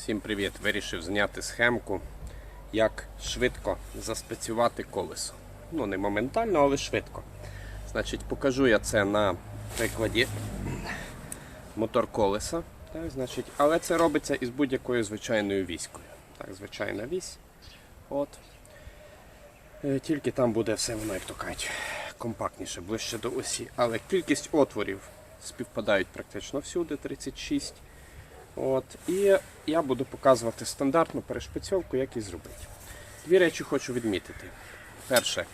Всім привіт! Вирішив зняти схемку, як швидко заспецювати колесо. Ну, не моментально, але швидко. Значить, покажу я це на прикладі мотор колеса. Так, значить, але це робиться із будь-якою звичайною віською. Так, звичайна вісь. От. Е, Тільки там буде все воно, як то кажуть, компактніше, ближче до осі. Але кількість отворів співпадають практично всюди, 36. От, і я буду показувати стандартну перешпицьовку, як її зробити. Дві речі хочу відмітити. Перше,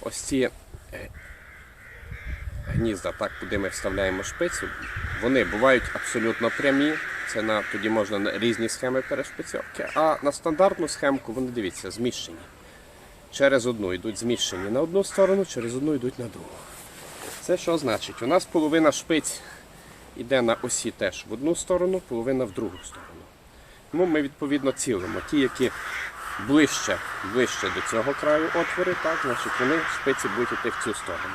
ось ці е, гнізда, так, куди ми вставляємо шпицю, вони бувають абсолютно прямі. Це на, тоді можна на різні схеми перешпицьовки. А на стандартну схемку вони дивіться, зміщені. Через одну йдуть зміщені на одну сторону, через одну йдуть на другу. Це що значить? У нас половина шпиць йде на осі теж в одну сторону, половина в другу сторону. Тому ми відповідно цілимо. Ті, які ближче, ближче до цього краю отвори, так, значить вони шпиці будуть йти в цю сторону.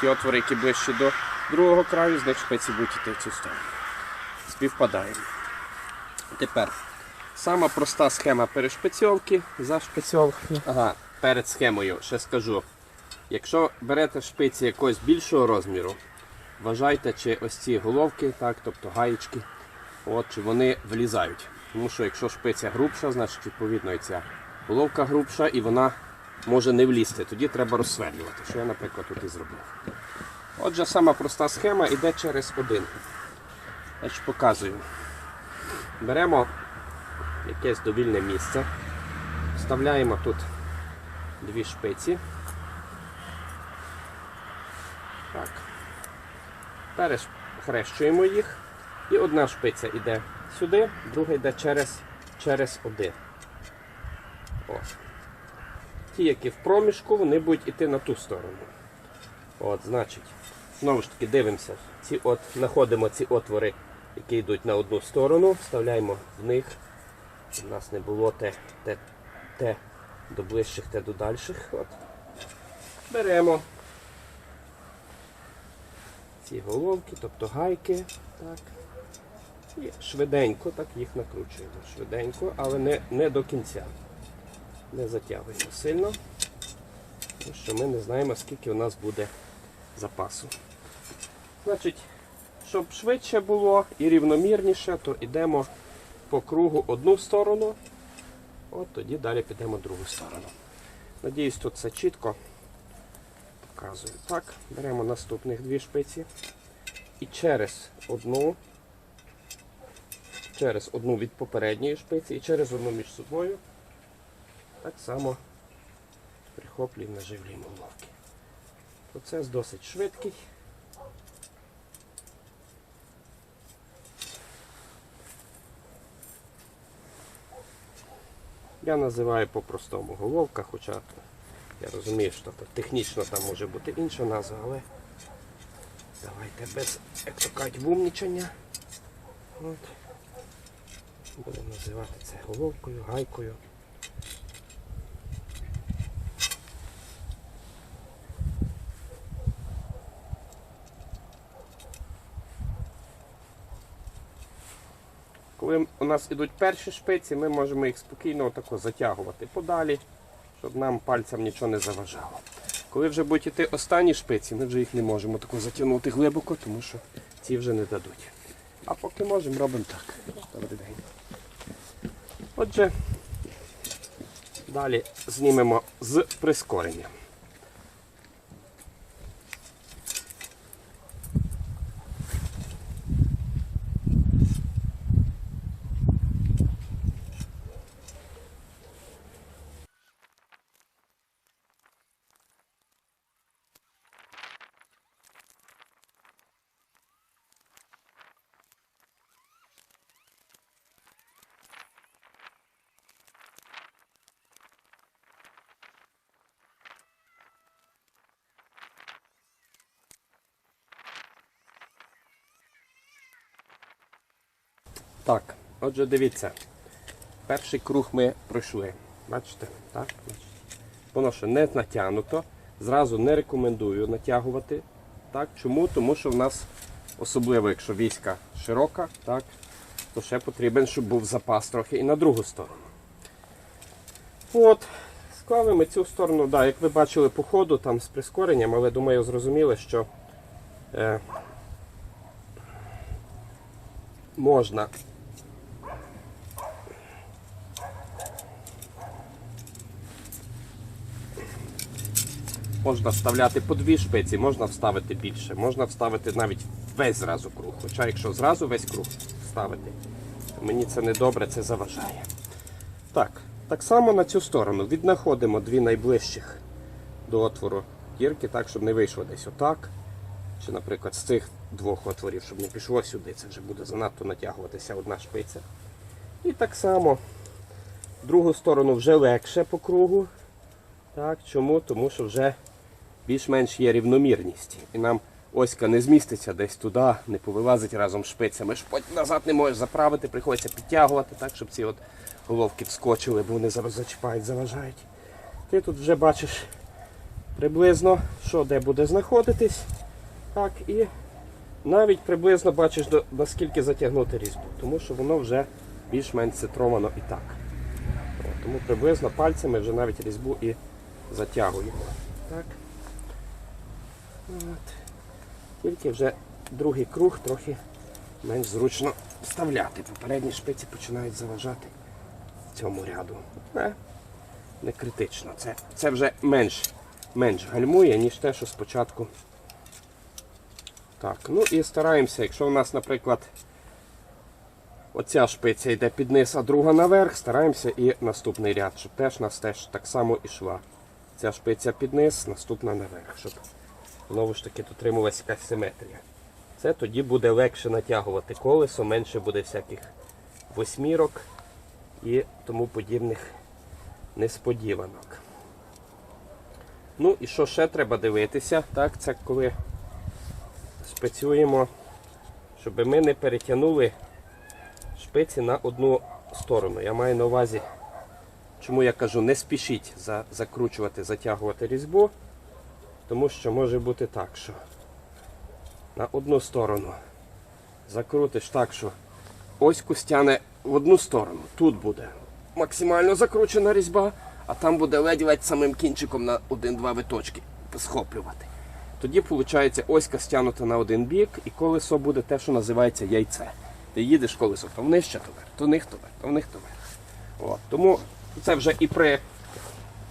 Ті отвори, які ближче до другого краю, з них шпиці будуть йти в цю сторону. Співпадаємо. Тепер сама проста схема перешпицьовки, зашпицьовки. Ага, перед схемою ще скажу. Якщо берете шпиці якогось більшого розміру, вважайте, чи ось ці головки, так, тобто гаєчки, от, чи вони влізають. Тому що якщо шпиця грубша, значить відповідно і ця головка грубша і вона може не влізти. Тоді треба розсверлювати, що я, наприклад, тут і зробив. Отже, сама проста схема йде через один. Значить, показую. Беремо якесь довільне місце, вставляємо тут дві шпиці. Так. Перехрещуємо їх. І одна шпиця йде сюди, друга йде через, через один. Ось. Ті, які в проміжку, вони будуть йти на ту сторону. От, значить, знову ж таки дивимося. Ці от, знаходимо ці отвори, які йдуть на одну сторону, вставляємо в них. У нас не було те, те, те до ближчих, те до дальших. От. Беремо ці головки, тобто гайки. Так. І швиденько так їх накручуємо. Швиденько, але не, не до кінця. Не затягуємо сильно, тому що ми не знаємо, скільки у нас буде запасу. Значить, щоб швидше було і рівномірніше, то йдемо по кругу одну сторону, от тоді далі підемо другу сторону. Надіюсь, тут все чітко показую. Так, беремо наступних дві шпиці і через одну, через одну від попередньої шпиці і через одну між собою так само прихоплюємо наживлюємо головки. Процес досить швидкий. Я називаю по-простому головка, хоча я розумію, що технічно там може бути інша назва, але давайте без, як то. От. Будемо називати це головкою, гайкою. Коли у нас ідуть перші шпиці, ми можемо їх спокійно отако затягувати подалі, щоб нам пальцям нічого не заважало. Коли вже будуть йти останні шпиці, ми вже їх не можемо тако затягнути глибоко, тому що ці вже не дадуть. А поки можемо, робимо так. Добрий день. Отже, далі знімемо з прискоренням. Так, отже, дивіться. Перший круг ми пройшли. Бачите? Так? Воно ще не натягнуто. Зразу не рекомендую натягувати. Так? Чому? Тому що в нас, особливо якщо війська широка, так? то ще потрібен, щоб був запас трохи і на другу сторону. От, склали ми цю сторону, да, як ви бачили по ходу, там з прискоренням, але думаю, зрозуміли, що е, можна Можна вставляти по дві шпиці, можна вставити більше, можна вставити навіть весь зразу круг. Хоча якщо зразу весь круг вставити, мені це не добре, це заважає. Так, так само на цю сторону віднаходимо дві найближчих до отвору дірки, так, щоб не вийшло десь отак. Чи, наприклад, з цих двох отворів, щоб не пішло сюди, це вже буде занадто натягуватися одна шпиця. І так само другу сторону вже легше по кругу. Так, чому? Тому що вже більш-менш є рівномірність. І нам оська не зміститься десь туди, не повилазить разом шпицями. Ж потім назад не можеш заправити, приходиться підтягувати, так, щоб ці от головки вскочили, бо вони зараз зачіпають, заважають. Ти тут вже бачиш приблизно, що де буде знаходитись. Так, і навіть приблизно бачиш, до, до скільки затягнути різьбу, тому що воно вже більш-менш цитровано і так. Тому приблизно пальцями вже навіть різьбу і затягуємо. Так. От. Тільки вже другий круг трохи менш зручно вставляти. Попередні шпиці починають заважати цьому ряду. Не, не критично. Це, це вже менш, менш гальмує, ніж те, що спочатку. Так, ну і стараємося, якщо у нас, наприклад, оця шпиця йде під низ, а друга наверх, стараємося і наступний ряд, щоб теж нас теж так само ішла. Ця шпиця під низ, наступна наверх, щоб знову ж таки дотримувалася якась симетрія. Це тоді буде легше натягувати колесо, менше буде всяких восьмірок і тому подібних несподіванок. Ну і що ще треба дивитися, так, це коли шпицюємо, щоб ми не перетягнули шпиці на одну сторону. Я маю на увазі, чому я кажу, не спішіть закручувати, затягувати різьбу, тому що може бути так, що на одну сторону закрутиш так, що оську стягне в одну сторону. Тут буде максимально закручена різьба, а там буде ледь-ледь самим кінчиком на один-два виточки схоплювати. Тоді виходить оська стягнута на один бік, і колесо буде те, що називається яйце. Ти їдеш колесо, то внище, то вверх, то них, то вверх, то вних, то вверх. От. Тому це вже і при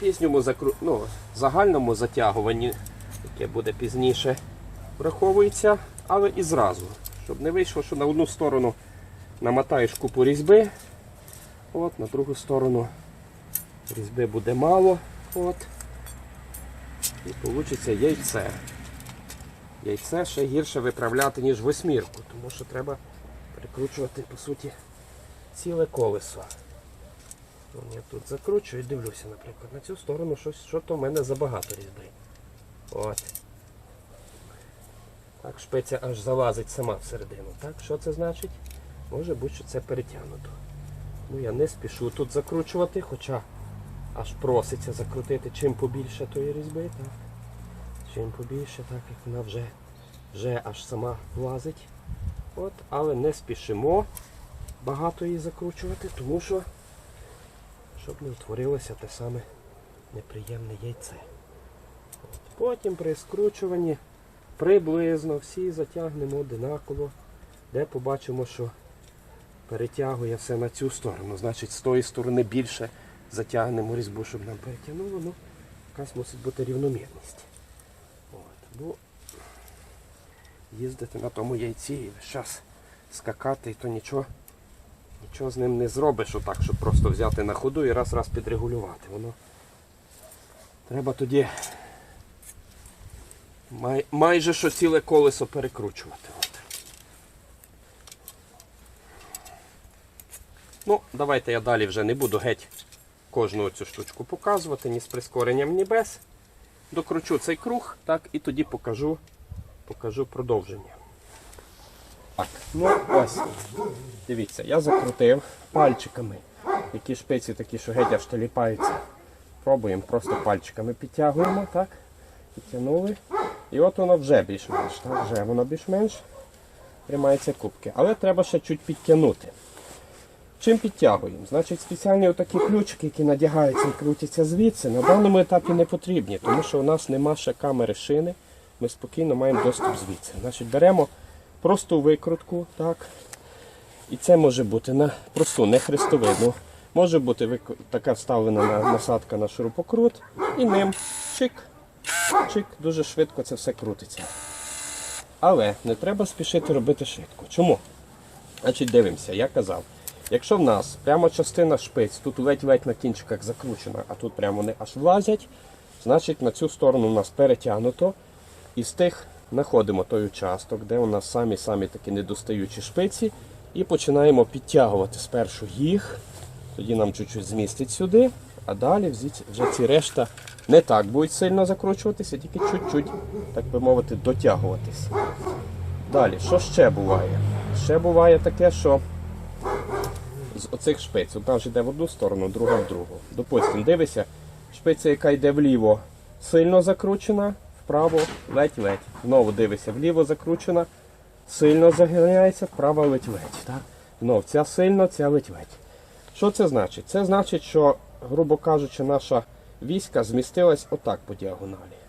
пізньому закру... ну, загальному затягуванні, яке буде пізніше, враховується, але і зразу. Щоб не вийшло, що на одну сторону намотаєш купу різьби, от, на другу сторону різьби буде мало. От. І вийде яйце. Яйце ще гірше виправляти, ніж восьмірку, тому що треба прикручувати, по суті, ціле колесо. Я тут закручую і дивлюся, наприклад, на цю сторону що то в мене забагато різьби. От. Так, шпиця аж залазить сама всередину. Так, що це значить? Може бути, що це перетягнуто. Ну я не спішу тут закручувати, хоча аж проситься закрутити чим побільше тої різьби. Так. Чим побільше, так як вона вже, вже аж сама влазить. От, але не спішимо багато її закручувати, тому що щоб не утворилося те саме неприємне яйце. От. Потім при скручуванні приблизно всі затягнемо одинаково, де побачимо, що перетягує все на цю сторону. Значить, з тої сторони більше затягнемо різьбу, щоб нам перетягнуло. Ну, якась мусить бути рівномірність. От. Бо їздити на тому яйці і весь час скакати, і то нічого, нічого з ним не зробиш, отак, щоб просто взяти на ходу і раз-раз підрегулювати. Воно треба тоді май, майже що ціле колесо перекручувати. От. Ну, давайте я далі вже не буду геть кожну цю штучку показувати, ні з прискоренням, ні без. Докручу цей круг, так, і тоді покажу, покажу продовження. Так, ну ось. Дивіться, я закрутив пальчиками. Які шпиці такі, що геть аж теліпаються. Пробуємо, просто пальчиками підтягуємо, так? Підтягнули. І от воно вже більш-менш. Вже воно більш-менш. тримаються кубки. Але треба ще чуть підтягнути. Чим підтягуємо? Значить, спеціальні отакі ключики, які надягаються і крутяться звідси, на даному етапі не потрібні, тому що у нас нема ще камери шини. Ми спокійно маємо доступ звідси. Значить, беремо просту викрутку, так. І це може бути на просту, не хрестовидну. Може бути така вставлена насадка на шурупокрут, і ним чик, чик, дуже швидко це все крутиться. Але не треба спішити робити швидко. Чому? Значить, дивимося, я казав. Якщо в нас прямо частина шпиць, тут ледь-ледь на кінчиках закручена, а тут прямо вони аж влазять, значить на цю сторону у нас перетягнуто. І з тих знаходимо той участок, де у нас самі-самі такі недостаючі шпиці, і починаємо підтягувати спершу їх, тоді нам чуть-чуть змістить сюди, а далі вже ці решта не так будуть сильно закручуватися, тільки чуть-чуть, так би мовити, дотягуватись. Далі, що ще буває? Ще буває таке, що з оцих шпиць, одна ж йде в одну сторону, друга в другу. Допустимо, дивися, шпиця, яка йде вліво, сильно закручена, вправо ледь-ледь. Знову дивися, вліво закручена, сильно загинається, вправо ледь-ледь. Так? Знов ця сильно, ця ледь-ледь. Що це значить? Це значить, що, грубо кажучи, наша війська змістилась отак по діагоналі.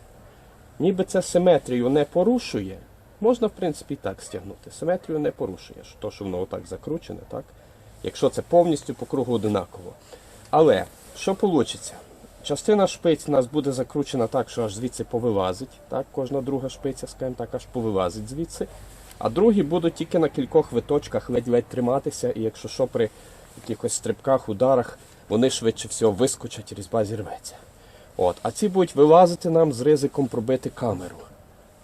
Ніби це симетрію не порушує, можна, в принципі, і так стягнути. Симетрію не порушує, то, що воно отак закручене, так? якщо це повністю по кругу одинаково. Але що вийде? Частина шпиць у нас буде закручена так, що аж звідси повилазить. Так? Кожна друга шпиця, скажімо так, аж повилазить звідси. А другі будуть тільки на кількох виточках ледь-ледь триматися, і якщо що при якихось стрибках, ударах, вони швидше всього вискочать, різьба зірветься. От. А ці будуть вилазити нам з ризиком пробити камеру.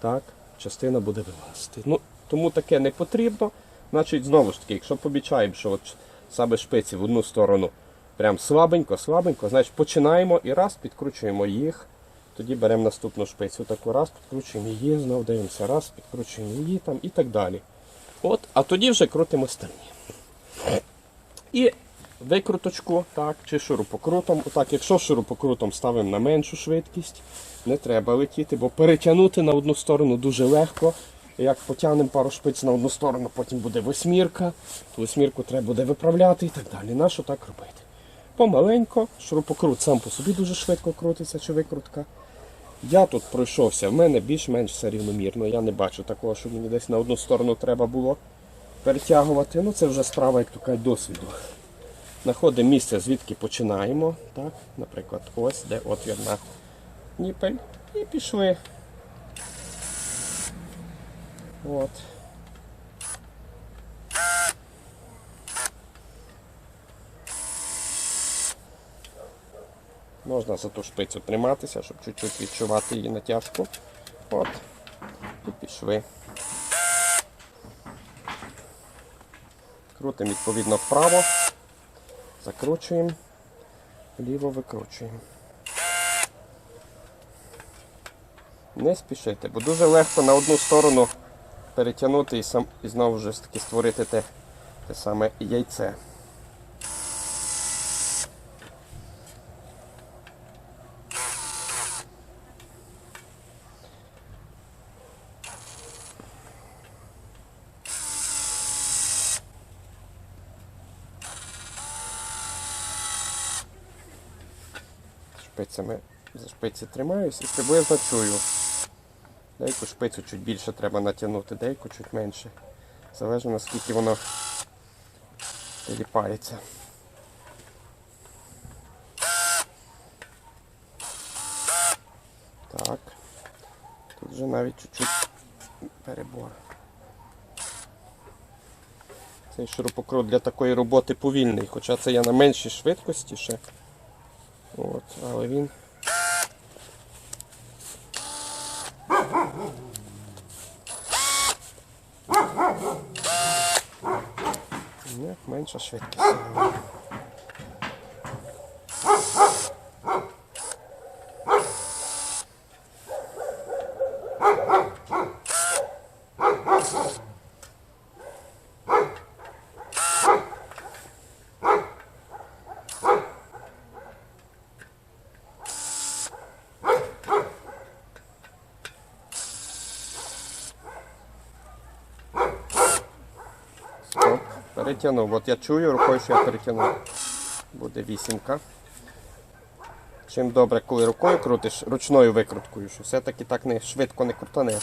Так? Частина буде вилазити. Ну, тому таке не потрібно. Значить, знову ж таки, якщо помічаємо, що от саме шпиці в одну сторону прям слабенько, слабенько, значить починаємо і раз підкручуємо їх. Тоді беремо наступну шпицю. Таку раз підкручуємо її, знову дивимося, раз, підкручуємо її там і так далі. От, а тоді вже крутимо стальні. І викруточку, так, чи шурупокрутом. Отак, якщо шурупокрутом ставимо на меншу швидкість, не треба летіти, бо перетягнути на одну сторону дуже легко. Як потягнемо пару шпиць на одну сторону, потім буде восьмірка, ту восьмірку треба буде виправляти і так далі. Нащо так робити? Помаленько, шурупокрут сам по собі дуже швидко крутиться чи викрутка. Я тут пройшовся, в мене більш-менш все рівномірно. Я не бачу такого, що мені десь на одну сторону треба було перетягувати. Ну це вже справа, як то кажуть, досвіду. Знаходимо місце, звідки починаємо. Так? Наприклад, ось де отвір на ніпель. І пішли. От. Можна за ту шпицю триматися, щоб чуть-чуть відчувати її натяжку. От. І пішли. Крутимо відповідно вправо. Закручуємо, вліво викручуємо. Не спішите, бо дуже легко на одну сторону перетягнути і, сам, і знову ж таки створити те, те саме яйце. Шпицями за шпиці тримаюсь і приблизно чую. Деяку шпицю чуть більше треба натягнути, деяку чуть менше. Залежно наскільки воно ліпається. Так. Тут вже навіть чуть-чуть перебор. Цей шурупокрут для такої роботи повільний, хоча це я на меншій швидкості ще. От, але він менша швидкість. Перетягнув. От я чую рукою, що я перетягнув. Буде вісімка. Чим добре, коли рукою крутиш, ручною викруткою, що все-таки так не швидко не крутане.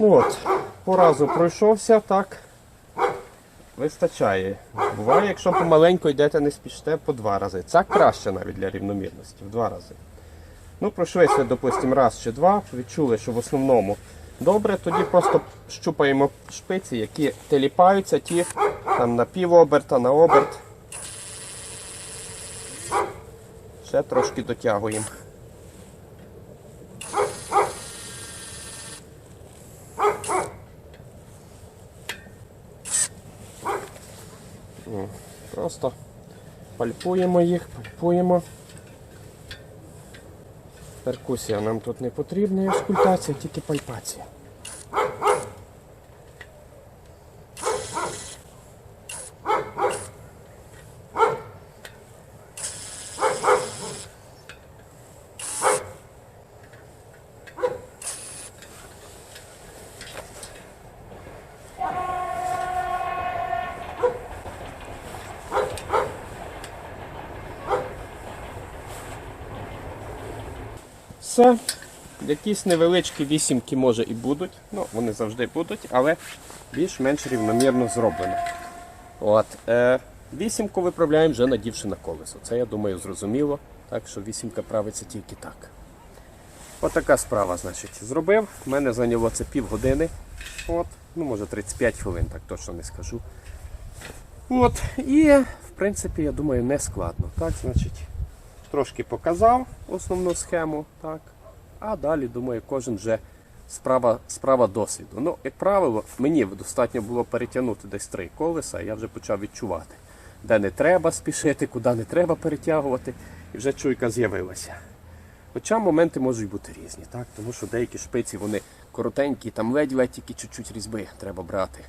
Ну от, по разу пройшовся, так. Вистачає. Буває, якщо помаленьку йдете, не спіште по два рази. Це краще навіть для рівномірності, в два рази. Ну, пройшлися, допустимо, раз чи два, відчули, що в основному добре, тоді просто щупаємо шпиці, які теліпаються, ті там на пів оберта, на оберт. Ще трошки дотягуємо. Просто пальпуємо їх, пальпуємо. Перкусія нам тут не потрібна, ескультація, тільки пальпація. Все. Якісь невеличкі вісімки може і будуть. Ну, вони завжди будуть, але більш-менш рівномірно зроблено. От, е, вісімку виправляємо вже надівши на колесо. Це, я думаю, зрозуміло. Так що вісімка правиться тільки так. Отака справа, значить, зробив. У мене зайняло це півгодини. От, ну, може 35 хвилин, так точно не скажу. От, і, в принципі, я думаю, не складно. Так, значить, трошки показав основну схему, так. А далі, думаю, кожен вже справа, справа досвіду. Ну, як правило, мені достатньо було перетягнути десь три колеса, і я вже почав відчувати, де не треба спішити, куди не треба перетягувати, і вже чуйка з'явилася. Хоча моменти можуть бути різні, так? тому що деякі шпиці вони коротенькі, там ледь-ледь тільки чуть-чуть різьби треба брати.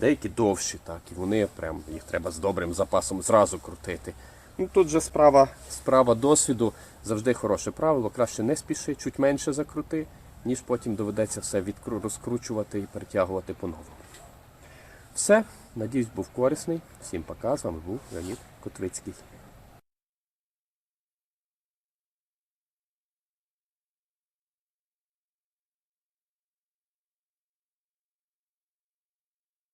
Деякі довші, так, і вони прям їх треба з добрим запасом зразу крутити. Ну, тут же справа, справа досвіду завжди хороше правило. Краще не спіши, чуть менше закрути, ніж потім доведеться все розкручувати і перетягувати по-новому. Все, надіюсь, був корисний. Всім пока. З вами був Леонід Котвицький.